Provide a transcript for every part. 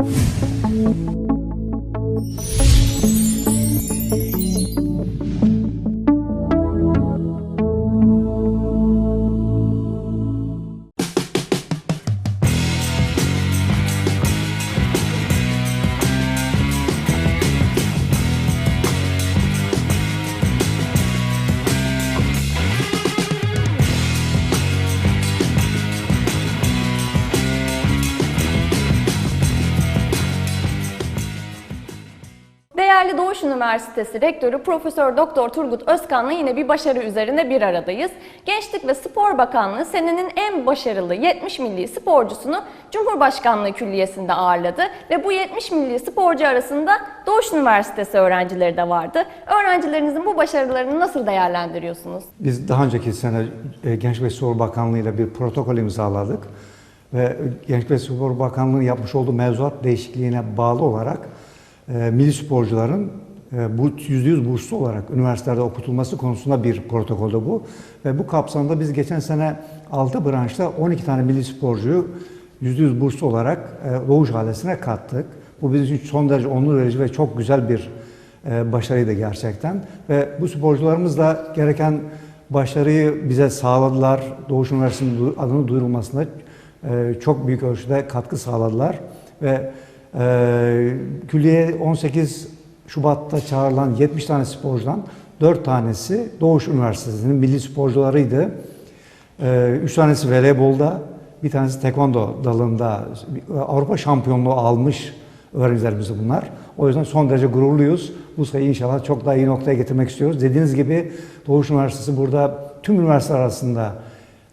Değerli Üniversitesi Rektörü Profesör Doktor Turgut Özkan'la yine bir başarı üzerine bir aradayız. Gençlik ve Spor Bakanlığı senenin en başarılı 70 milli sporcusunu Cumhurbaşkanlığı Külliyesi'nde ağırladı ve bu 70 milli sporcu arasında Doğuş Üniversitesi öğrencileri de vardı. Öğrencilerinizin bu başarılarını nasıl değerlendiriyorsunuz? Biz daha önceki sene e, Genç ve Spor Bakanlığı ile bir protokol imzaladık. Ve Genç ve Spor Bakanlığı'nın yapmış olduğu mevzuat değişikliğine bağlı olarak e, milli sporcuların %100 burslu olarak üniversitelerde okutulması konusunda bir protokolde bu. Ve bu kapsamda biz geçen sene 6 branşta 12 tane milli sporcuyu %100 burslu olarak e, Doğuş ailesine kattık. Bu bizim için son derece onur verici ve çok güzel bir e, başarıydı gerçekten. Ve bu sporcularımız da gereken başarıyı bize sağladılar. Doğuş Üniversitesi'nin du- adını duyurulmasına e, çok büyük ölçüde katkı sağladılar. Ve e, külliye 18 Şubat'ta çağrılan 70 tane sporcudan 4 tanesi Doğuş Üniversitesi'nin milli sporcularıydı. Ee, Üç tanesi voleybolda, bir tanesi tekvando dalında Avrupa şampiyonluğu almış öğrencilerimiz bunlar. O yüzden son derece gururluyuz. Bu sayıyı inşallah çok daha iyi noktaya getirmek istiyoruz. Dediğiniz gibi Doğuş Üniversitesi burada tüm üniversiteler arasında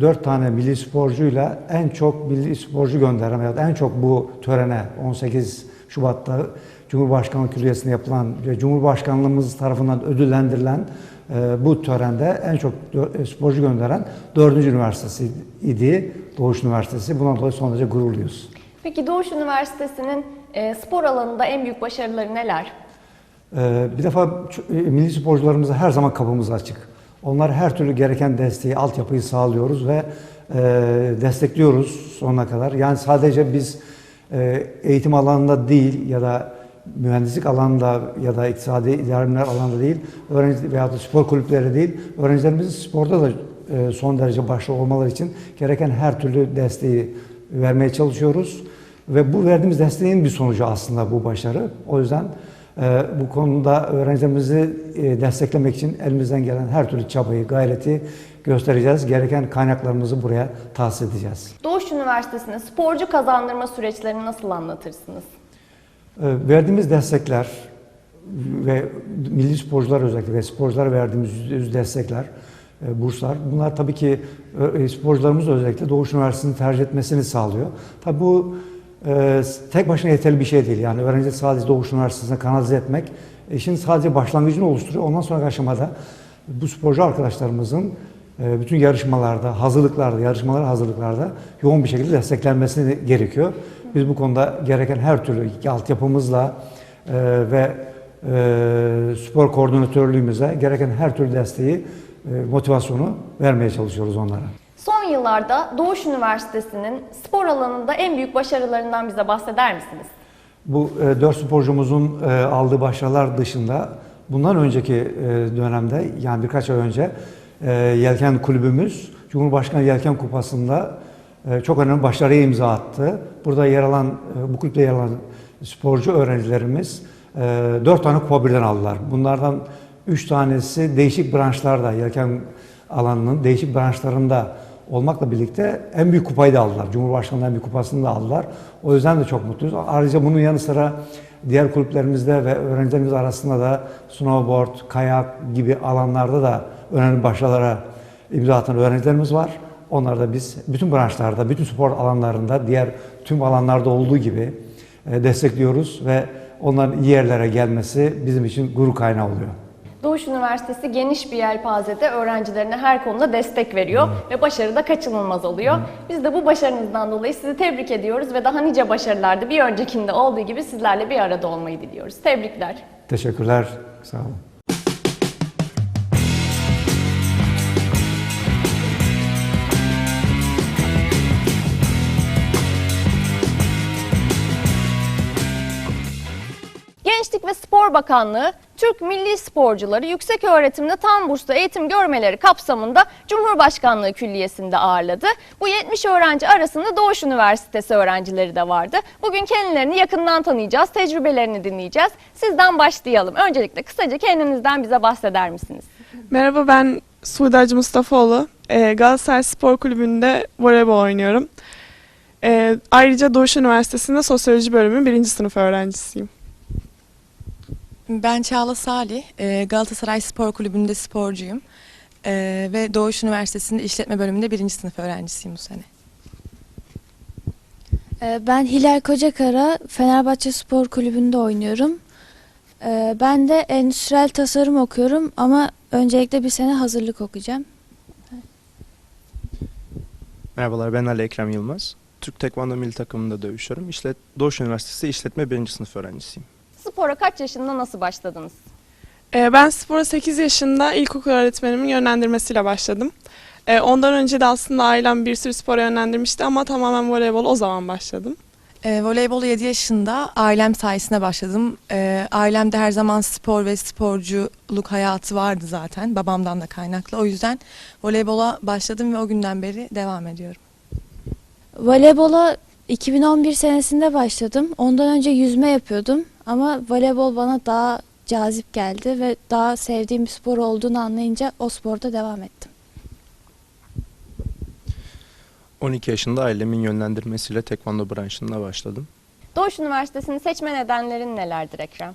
dört tane milli sporcuyla en çok milli sporcu gönderen veya en çok bu törene 18 Şubat'ta Cumhurbaşkanlığı Külliyesi'nde yapılan ve Cumhurbaşkanlığımız tarafından ödüllendirilen e, bu törende en çok e, sporcu gönderen dördüncü üniversitesi idi Doğuş Üniversitesi. Bundan dolayı son derece gururluyuz. Peki Doğuş Üniversitesi'nin e, spor alanında en büyük başarıları neler? Bir defa e, milli sporcularımıza her zaman kapımız açık. Onlar her türlü gereken desteği, altyapıyı sağlıyoruz ve e, destekliyoruz sonuna kadar. Yani sadece biz e, eğitim alanında değil ya da mühendislik alanında ya da iktisadi idare bilimler alanında değil, öğrenci veya da spor kulüpleri değil, öğrencilerimizin sporda da e, son derece başarılı olmaları için gereken her türlü desteği vermeye çalışıyoruz. Ve bu verdiğimiz desteğin bir sonucu aslında bu başarı. O yüzden e, bu konuda öğrencilerimizi e, desteklemek için elimizden gelen her türlü çabayı, gayreti göstereceğiz. Gereken kaynaklarımızı buraya tahsis edeceğiz. Doğuş Üniversitesi'ne sporcu kazandırma süreçlerini nasıl anlatırsınız? E, Verdiğimiz destekler ve milli sporcular özellikle ve sporculara verdiğimiz %100 destekler, e, burslar bunlar tabii ki e, sporcularımız özellikle Doğuş Üniversitesi'ni tercih etmesini sağlıyor. Tabii bu e, tek başına yeterli bir şey değil. Yani öğrenci sadece Doğuş Üniversitesi'ne kanalize etmek işin sadece başlangıcını oluşturuyor. Ondan sonraki aşamada bu sporcu arkadaşlarımızın e, bütün yarışmalarda, hazırlıklarda, yarışmalara hazırlıklarda yoğun bir şekilde desteklenmesi gerekiyor. Biz bu konuda gereken her türlü altyapımızla e, ve e, spor koordinatörlüğümüze gereken her türlü desteği, e, motivasyonu vermeye çalışıyoruz onlara. Son yıllarda Doğuş Üniversitesi'nin spor alanında en büyük başarılarından bize bahseder misiniz? Bu e, dört sporcumuzun e, aldığı başarılar dışında bundan önceki e, dönemde yani birkaç ay önce e, Yelken Kulübümüz Cumhurbaşkanı Yelken Kupası'nda e, çok önemli başarıya imza attı. Burada yer alan, e, bu kulüpte yer alan sporcu öğrencilerimiz e, dört tane kupa birden aldılar. Bunlardan üç tanesi değişik branşlarda, Yelken alanının değişik branşlarında olmakla birlikte en büyük kupayı da aldılar. Cumhurbaşkanlığı en büyük kupasını da aldılar. O yüzden de çok mutluyuz. Ayrıca bunun yanı sıra diğer kulüplerimizde ve öğrencilerimiz arasında da snowboard, kayak gibi alanlarda da önemli başarılara imza atan öğrencilerimiz var. Onları da biz bütün branşlarda, bütün spor alanlarında, diğer tüm alanlarda olduğu gibi e, destekliyoruz ve onların iyi yerlere gelmesi bizim için gurur kaynağı oluyor. Doğuş Üniversitesi geniş bir yelpazede öğrencilerine her konuda destek veriyor ve başarı da kaçınılmaz oluyor. Biz de bu başarınızdan dolayı sizi tebrik ediyoruz ve daha nice başarılarda bir öncekinde olduğu gibi sizlerle bir arada olmayı diliyoruz. Tebrikler. Teşekkürler. Sağ olun. Spor Bakanlığı, Türk Milli Sporcuları yüksek öğretimde tam burslu eğitim görmeleri kapsamında Cumhurbaşkanlığı Külliyesi'nde ağırladı. Bu 70 öğrenci arasında Doğuş Üniversitesi öğrencileri de vardı. Bugün kendilerini yakından tanıyacağız, tecrübelerini dinleyeceğiz. Sizden başlayalım. Öncelikle kısaca kendinizden bize bahseder misiniz? Merhaba ben Suudi Hacı Mustafaoğlu. Ee, Galatasaray Spor Kulübü'nde voleybol oynuyorum. Ee, ayrıca Doğuş Üniversitesi'nde Sosyoloji Bölümü birinci sınıf öğrencisiyim. Ben Çağla Salih, e, Galatasaray Spor Kulübü'nde sporcuyum. E, ve Doğuş Üniversitesi'nde işletme bölümünde birinci sınıf öğrencisiyim bu sene. Ee, Ben Hilal Kocakara, Fenerbahçe Spor Kulübü'nde oynuyorum. Ben de endüstriyel tasarım okuyorum ama öncelikle bir sene hazırlık okuyacağım. Merhabalar ben Ali Ekrem Yılmaz. Türk Tekvando Milli Takımında dövüşüyorum. İşlet, Doğuş Üniversitesi İşletme 1. sınıf öğrencisiyim. Spora kaç yaşında nasıl başladınız? Ee, ben spora 8 yaşında ilkokul öğretmenimin yönlendirmesiyle başladım. Ee, ondan önce de aslında ailem bir sürü spora yönlendirmişti ama tamamen voleybol o zaman başladım. E, voleybolu 7 yaşında ailem sayesinde başladım. E, ailemde her zaman spor ve sporculuk hayatı vardı zaten babamdan da kaynaklı. O yüzden voleybola başladım ve o günden beri devam ediyorum. Voleybola 2011 senesinde başladım. Ondan önce yüzme yapıyordum ama voleybol bana daha cazip geldi ve daha sevdiğim bir spor olduğunu anlayınca o sporda devam ettim. 12 yaşında ailemin yönlendirmesiyle tekvando branşına başladım. Doğuş Üniversitesi'ni seçme nedenlerin nelerdir Ekrem?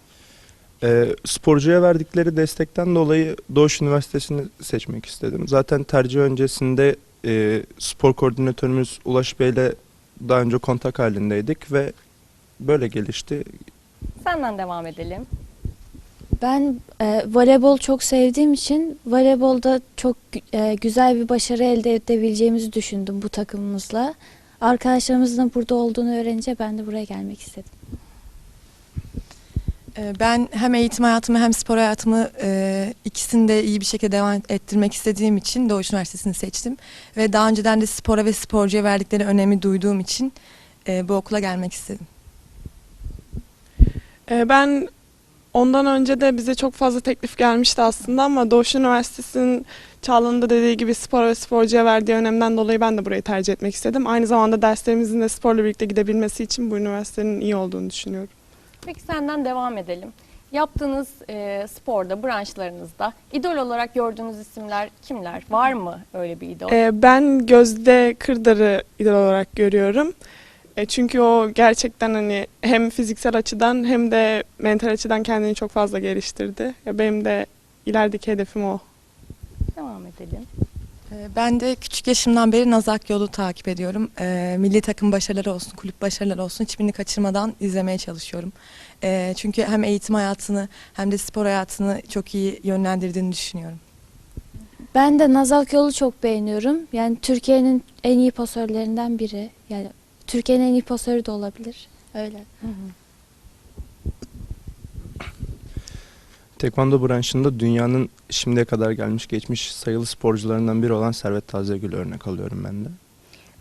Ee, sporcuya verdikleri destekten dolayı Doğuş Üniversitesi'ni seçmek istedim. Zaten tercih öncesinde e, spor koordinatörümüz Ulaş Bey'le daha önce kontak halindeydik ve böyle gelişti. Senden devam edelim. Ben e, voleybol çok sevdiğim için voleybolda çok e, güzel bir başarı elde edebileceğimizi düşündüm bu takımımızla. Arkadaşlarımızın da burada olduğunu öğrenince ben de buraya gelmek istedim. E, ben hem eğitim hayatımı hem spor hayatımı e, ikisini de iyi bir şekilde devam ettirmek istediğim için Doğuş Üniversitesi'ni seçtim. Ve daha önceden de spora ve sporcuya verdikleri önemi duyduğum için e, bu okula gelmek istedim. Ee, ben ondan önce de bize çok fazla teklif gelmişti aslında ama Doğuş Üniversitesi'nin Çağla'nın da dediği gibi spora ve sporcuya verdiği önemden dolayı ben de burayı tercih etmek istedim. Aynı zamanda derslerimizin de sporla birlikte gidebilmesi için bu üniversitenin iyi olduğunu düşünüyorum. Peki senden devam edelim. Yaptığınız e, sporda, branşlarınızda idol olarak gördüğünüz isimler kimler? Var mı öyle bir idol? Ee, ben Gözde Kırdar'ı idol olarak görüyorum. E, çünkü o gerçekten hani hem fiziksel açıdan hem de mental açıdan kendini çok fazla geliştirdi. Ya benim de ilerideki hedefim o. Devam edelim. Ee, Ben de küçük yaşımdan beri Nazak Yolu takip ediyorum. Ee, milli takım başarıları olsun, kulüp başarıları olsun hiçbirini kaçırmadan izlemeye çalışıyorum. Ee, çünkü hem eğitim hayatını hem de spor hayatını çok iyi yönlendirdiğini düşünüyorum. Ben de Nazak Yol'u çok beğeniyorum. Yani Türkiye'nin en iyi pasörlerinden biri. Yani Türkiye'nin en iyi pasörü de olabilir. Öyle. Tekvando branşında dünyanın şimdiye kadar gelmiş geçmiş sayılı sporcularından biri olan Servet Tazegül örnek alıyorum ben de.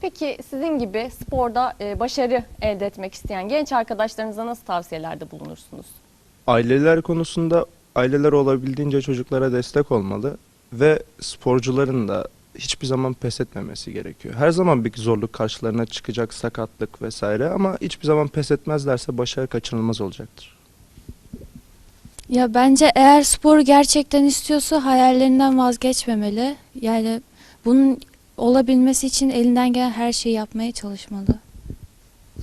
Peki sizin gibi sporda e, başarı elde etmek isteyen genç arkadaşlarınıza nasıl tavsiyelerde bulunursunuz? Aileler konusunda aileler olabildiğince çocuklara destek olmalı ve sporcuların da hiçbir zaman pes etmemesi gerekiyor. Her zaman bir zorluk karşılarına çıkacak, sakatlık vesaire ama hiçbir zaman pes etmezlerse başarı kaçınılmaz olacaktır. Ya bence eğer sporu gerçekten istiyorsa hayallerinden vazgeçmemeli. Yani bunun olabilmesi için elinden gelen her şeyi yapmaya çalışmalı. Ee,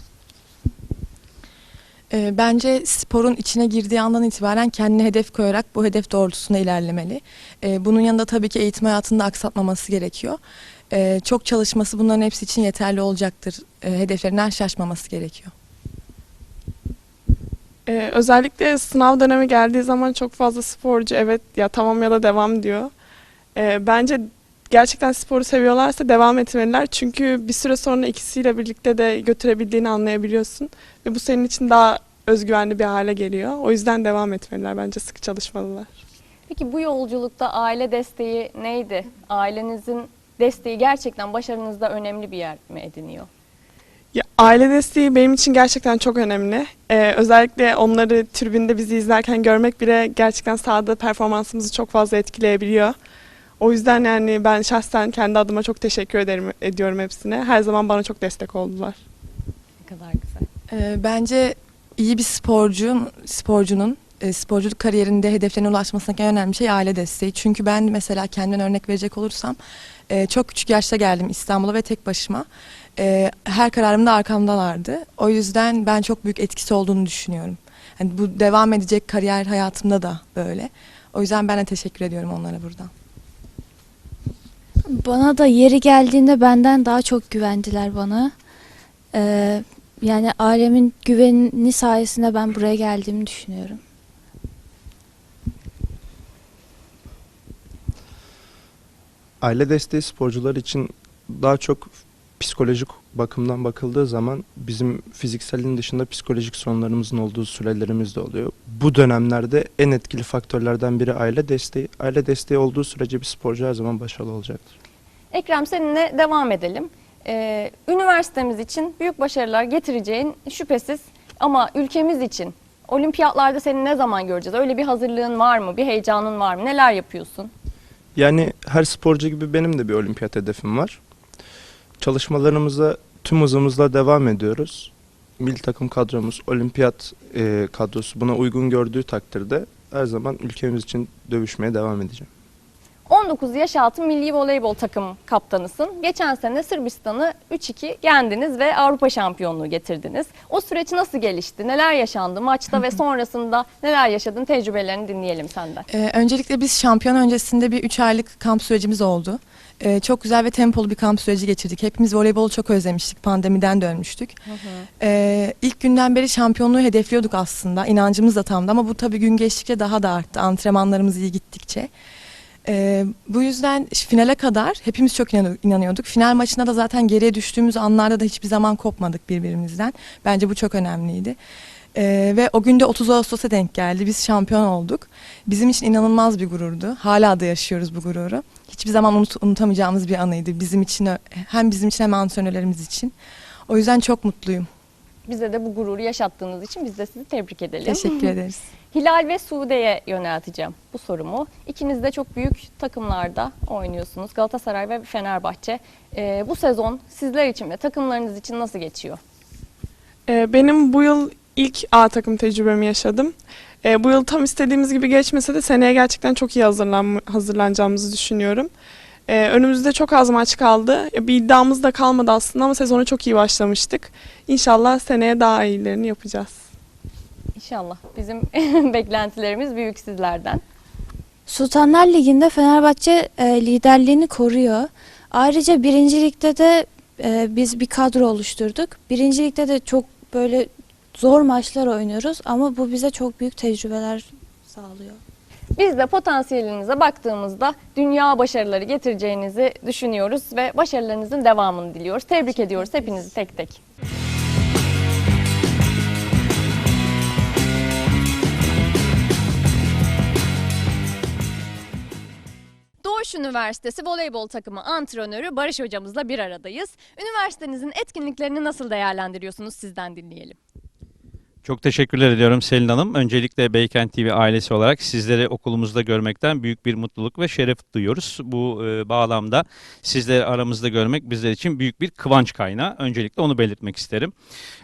Bence sporun içine girdiği andan itibaren kendine hedef koyarak bu hedef doğrultusunda ilerlemeli. Ee, Bunun yanında tabii ki eğitim hayatında aksatmaması gerekiyor. Ee, Çok çalışması bunların hepsi için yeterli olacaktır. Ee, Hedeflerinden şaşmaması gerekiyor. Ee, özellikle sınav dönemi geldiği zaman çok fazla sporcu evet ya tamam ya da devam diyor. Ee, bence gerçekten sporu seviyorlarsa devam etmeliler. Çünkü bir süre sonra ikisiyle birlikte de götürebildiğini anlayabiliyorsun. Ve bu senin için daha özgüvenli bir hale geliyor. O yüzden devam etmeliler. Bence sıkı çalışmalılar. Peki bu yolculukta aile desteği neydi? Ailenizin desteği gerçekten başarınızda önemli bir yer mi ediniyor? Ya, aile desteği benim için gerçekten çok önemli. Ee, özellikle onları tribünde bizi izlerken görmek bile gerçekten sahada performansımızı çok fazla etkileyebiliyor. O yüzden yani ben şahsen kendi adıma çok teşekkür ederim ediyorum hepsine. Her zaman bana çok destek oldular. Ne kadar güzel. Ee, bence iyi bir sporcu, sporcunun e, sporculuk kariyerinde hedeflerine ulaşmasındaki en önemli şey aile desteği. Çünkü ben mesela kendimden örnek verecek olursam e, çok küçük yaşta geldim İstanbul'a ve tek başıma. E, her kararımda arkamdalardı. O yüzden ben çok büyük etkisi olduğunu düşünüyorum. Yani bu devam edecek kariyer hayatımda da böyle. O yüzden ben de teşekkür ediyorum onlara buradan. Bana da yeri geldiğinde benden daha çok güvendiler bana. Ee, yani ailemin güveni sayesinde ben buraya geldiğimi düşünüyorum. Aile desteği sporcular için daha çok psikolojik bakımdan bakıldığı zaman bizim fizikselin dışında psikolojik sorunlarımızın olduğu sürelerimiz de oluyor. Bu dönemlerde en etkili faktörlerden biri aile desteği. Aile desteği olduğu sürece bir sporcu her zaman başarılı olacaktır. Ekrem seninle devam edelim. Ee, üniversitemiz için büyük başarılar getireceğin şüphesiz ama ülkemiz için olimpiyatlarda seni ne zaman göreceğiz? Öyle bir hazırlığın var mı? Bir heyecanın var mı? Neler yapıyorsun? Yani her sporcu gibi benim de bir olimpiyat hedefim var. Çalışmalarımıza tüm hızımızla devam ediyoruz. Milli takım kadromuz, olimpiyat e, kadrosu buna uygun gördüğü takdirde her zaman ülkemiz için dövüşmeye devam edeceğim. 19 yaş altı milli voleybol takım kaptanısın. Geçen sene Sırbistan'ı 3-2 yendiniz ve Avrupa şampiyonluğu getirdiniz. O süreç nasıl gelişti? Neler yaşandı maçta ve sonrasında neler yaşadın? Tecrübelerini dinleyelim senden. Ee, öncelikle biz şampiyon öncesinde bir 3 aylık kamp sürecimiz oldu. Ee, çok güzel ve tempolu bir kamp süreci geçirdik. Hepimiz voleybolu çok özlemiştik. Pandemiden dönmüştük. Ee, ilk günden beri şampiyonluğu hedefliyorduk aslında. İnancımız da tamdı ama bu tabii gün geçtikçe daha da arttı. Antrenmanlarımız iyi gittikçe. Ee, bu yüzden finale kadar hepimiz çok inan- inanıyorduk. Final maçında da zaten geriye düştüğümüz anlarda da hiçbir zaman kopmadık birbirimizden. Bence bu çok önemliydi. Ee, ve o günde 30 Ağustos'a denk geldi. Biz şampiyon olduk. Bizim için inanılmaz bir gururdu. Hala da yaşıyoruz bu gururu. Hiçbir zaman unut- unutamayacağımız bir anıydı. Bizim için hem bizim için hem antrenörlerimiz için. O yüzden çok mutluyum. Bize de bu gururu yaşattığınız için biz de sizi tebrik edelim. Teşekkür ederiz. Hilal ve Suude'ye yönelteceğim bu sorumu. İkiniz de çok büyük takımlarda oynuyorsunuz. Galatasaray ve Fenerbahçe. Ee, bu sezon sizler için ve takımlarınız için nasıl geçiyor? Ee, benim bu yıl ilk A takım tecrübemi yaşadım. Ee, bu yıl tam istediğimiz gibi geçmese de seneye gerçekten çok iyi hazırlan hazırlanacağımızı düşünüyorum. Ee, önümüzde çok az maç kaldı. Ya, Bir iddiamız da kalmadı aslında ama sezona çok iyi başlamıştık. İnşallah seneye daha iyilerini yapacağız. İnşallah. Bizim beklentilerimiz büyük sizlerden. Sultanlar Ligi'nde Fenerbahçe e, liderliğini koruyor. Ayrıca birincilikte de e, biz bir kadro oluşturduk. Birincilikte de çok böyle zor maçlar oynuyoruz ama bu bize çok büyük tecrübeler sağlıyor. Biz de potansiyelinize baktığımızda dünya başarıları getireceğinizi düşünüyoruz ve başarılarınızın devamını diliyoruz. Tebrik ediyoruz hepinizi tek tek. Doğuş Üniversitesi voleybol takımı antrenörü Barış hocamızla bir aradayız. Üniversitenizin etkinliklerini nasıl değerlendiriyorsunuz sizden dinleyelim. Çok teşekkürler ediyorum Selin Hanım. Öncelikle Beykent TV ailesi olarak sizleri okulumuzda görmekten büyük bir mutluluk ve şeref duyuyoruz. Bu e, bağlamda sizleri aramızda görmek bizler için büyük bir kıvanç kaynağı. Öncelikle onu belirtmek isterim.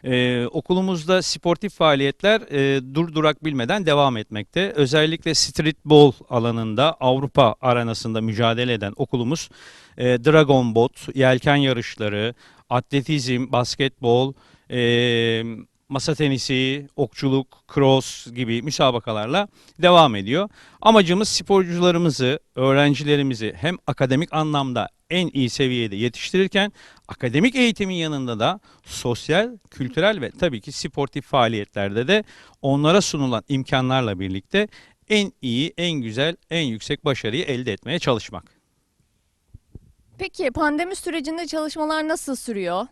E, okulumuzda sportif faaliyetler e, durdurak bilmeden devam etmekte. Özellikle streetball alanında Avrupa arenasında mücadele eden okulumuz e, Dragon Boat, yelken yarışları, atletizm, basketbol, e, masa tenisi, okçuluk, cross gibi müsabakalarla devam ediyor. Amacımız sporcularımızı, öğrencilerimizi hem akademik anlamda en iyi seviyede yetiştirirken akademik eğitimin yanında da sosyal, kültürel ve tabii ki sportif faaliyetlerde de onlara sunulan imkanlarla birlikte en iyi, en güzel, en yüksek başarıyı elde etmeye çalışmak. Peki pandemi sürecinde çalışmalar nasıl sürüyor?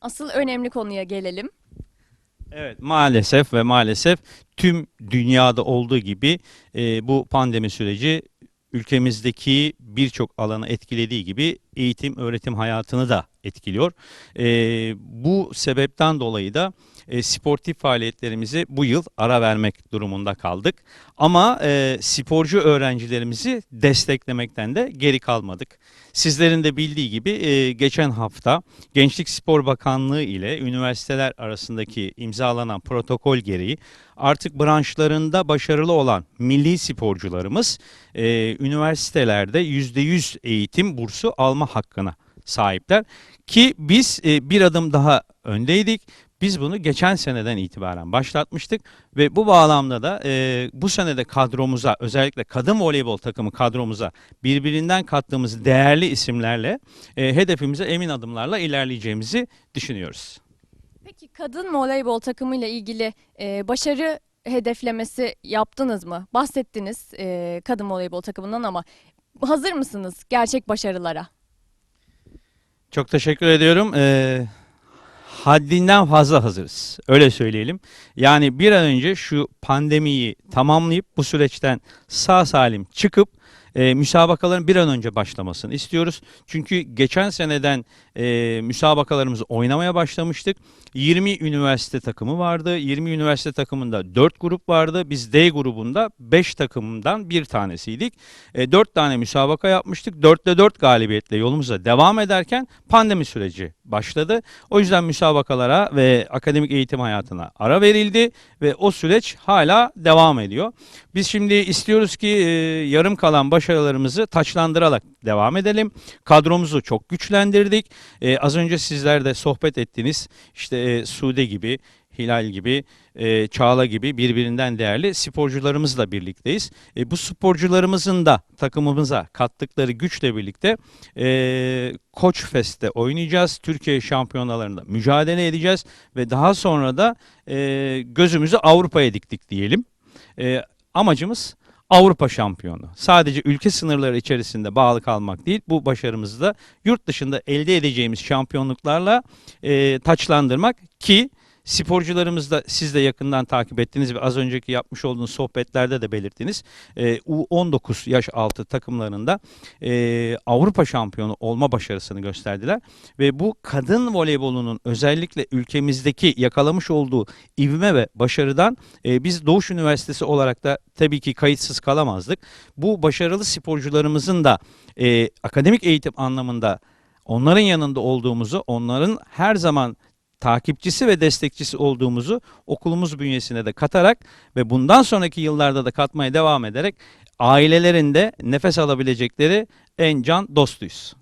Asıl önemli konuya gelelim. Evet maalesef ve maalesef tüm dünyada olduğu gibi e, bu pandemi süreci ülkemizdeki birçok alanı etkilediği gibi eğitim öğretim hayatını da etkiliyor. E, bu sebepten dolayı da e, sportif faaliyetlerimizi bu yıl ara vermek durumunda kaldık. Ama e, sporcu öğrencilerimizi desteklemekten de geri kalmadık. Sizlerin de bildiği gibi e, geçen hafta Gençlik Spor Bakanlığı ile üniversiteler arasındaki imzalanan protokol gereği artık branşlarında başarılı olan milli sporcularımız e, üniversitelerde %100 eğitim bursu alma hakkına sahipler. Ki biz e, bir adım daha öndeydik. Biz bunu geçen seneden itibaren başlatmıştık ve bu bağlamda da e, bu senede kadromuza özellikle kadın voleybol takımı kadromuza birbirinden kattığımız değerli isimlerle e, hedefimize emin adımlarla ilerleyeceğimizi düşünüyoruz. Peki kadın voleybol takımıyla ilgili e, başarı hedeflemesi yaptınız mı? Bahsettiniz e, kadın voleybol takımından ama hazır mısınız gerçek başarılara? Çok teşekkür ediyorum. Ee, haddinden fazla hazırız. Öyle söyleyelim. Yani bir an önce şu pandemiyi tamamlayıp bu süreçten sağ salim çıkıp e, müsabakaların bir an önce başlamasını istiyoruz. Çünkü geçen seneden e, müsabakalarımızı oynamaya başlamıştık. 20 üniversite takımı vardı. 20 üniversite takımında 4 grup vardı. Biz D grubunda 5 takımdan bir tanesiydik. E, 4 tane müsabaka yapmıştık. 4'te 4 galibiyetle yolumuza devam ederken pandemi süreci başladı. O yüzden müsabakalara ve akademik eğitim hayatına ara verildi ve o süreç hala devam ediyor. Biz şimdi istiyoruz ki e, yarım kalan başarılarımızı taçlandırarak devam edelim. Kadromuzu çok güçlendirdik. E, az önce sizler de sohbet ettiniz. İşte e, Sude gibi, Hilal gibi, e, Çağla gibi birbirinden değerli sporcularımızla birlikteyiz. E, bu sporcularımızın da takımımıza kattıkları güçle birlikte e, Koç Fest'te oynayacağız. Türkiye şampiyonalarında mücadele edeceğiz ve daha sonra da e, gözümüzü Avrupa'ya diktik diyelim. E, amacımız Avrupa şampiyonu. Sadece ülke sınırları içerisinde bağlı kalmak değil, bu başarımızı da yurt dışında elde edeceğimiz şampiyonluklarla e, taçlandırmak ki sporcularımız da siz de yakından takip ettiniz ve az önceki yapmış olduğunuz sohbetlerde de belirttiniz. E, U19 yaş altı takımlarında e, Avrupa şampiyonu olma başarısını gösterdiler ve bu kadın voleybolunun özellikle ülkemizdeki yakalamış olduğu ivme ve başarıdan e, biz Doğuş Üniversitesi olarak da tabii ki kayıtsız kalamazdık. Bu başarılı sporcularımızın da akademik eğitim anlamında onların yanında olduğumuzu, onların her zaman takipçisi ve destekçisi olduğumuzu okulumuz bünyesine de katarak ve bundan sonraki yıllarda da katmaya devam ederek ailelerinde nefes alabilecekleri en can dostuyuz.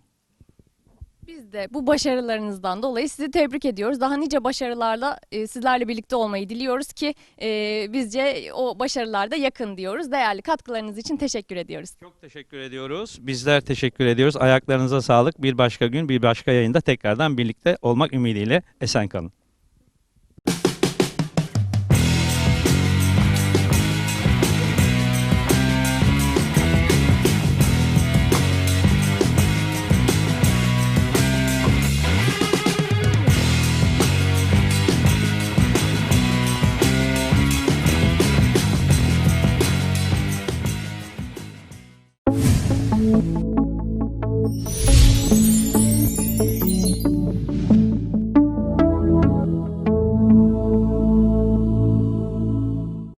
De bu başarılarınızdan dolayı sizi tebrik ediyoruz. Daha nice başarılarla e, sizlerle birlikte olmayı diliyoruz ki e, bizce o başarılarda yakın diyoruz. Değerli katkılarınız için teşekkür ediyoruz. Çok teşekkür ediyoruz. Bizler teşekkür ediyoruz. Ayaklarınıza sağlık. Bir başka gün, bir başka yayında tekrardan birlikte olmak ümidiyle esen kalın.